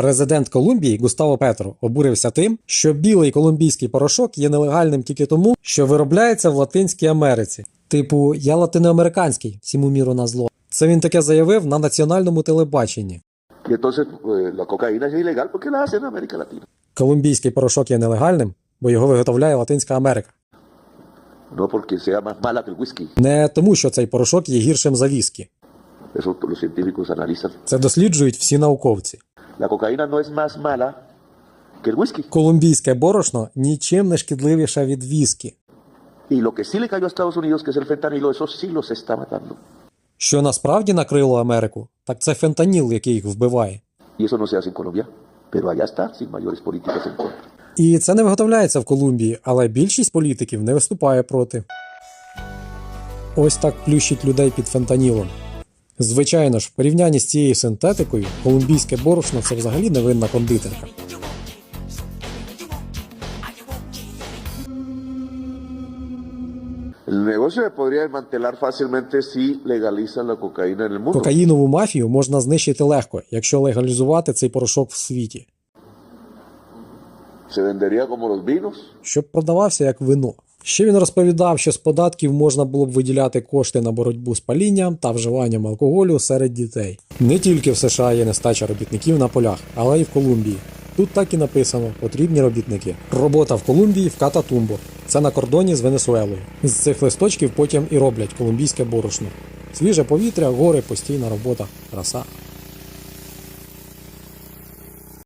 Президент Колумбії Густаво Петро обурився тим, що білий колумбійський порошок є нелегальним тільки тому, що виробляється в Латинській Америці. Типу, я латиноамериканський, всьому міру на зло. Це він таке заявив на національному телебаченні. Latina. Колумбійський порошок є нелегальним, бо його виготовляє Латинська Америка. Whisky. Не тому, що цей порошок є гіршим за віскі. Це досліджують всі науковці. La cocaína no es más mala que el whisky. Колумбійське борошно нічим не шкідливіше від віскі. Y lo que sí le cayó a Estados Unidos, que es el fentanilo, eso sí los está matando. Що насправді накрило Америку, так це фентаніл, який їх вбиває. Y eso no se hace en Colombia, pero allá está, sin mayores políticas en contra. І це не виготовляється в Колумбії, але більшість політиків не виступає проти. Ось так плющить людей під фентанілом. Звичайно ж, в порівнянні з цією синтетикою, колумбійське борошно це взагалі невинна кондитерка. Кокаїнову мафію можна знищити легко, якщо легалізувати цей порошок в світі, щоб продавався як вино. Ще він розповідав, що з податків можна було б виділяти кошти на боротьбу з палінням та вживанням алкоголю серед дітей. Не тільки в США є нестача робітників на полях, але й в Колумбії. Тут так і написано: потрібні робітники. Робота в Колумбії в Кататумбо. Це на кордоні з Венесуелою. З цих листочків потім і роблять колумбійське борошно. Свіже повітря, гори, постійна робота, краса.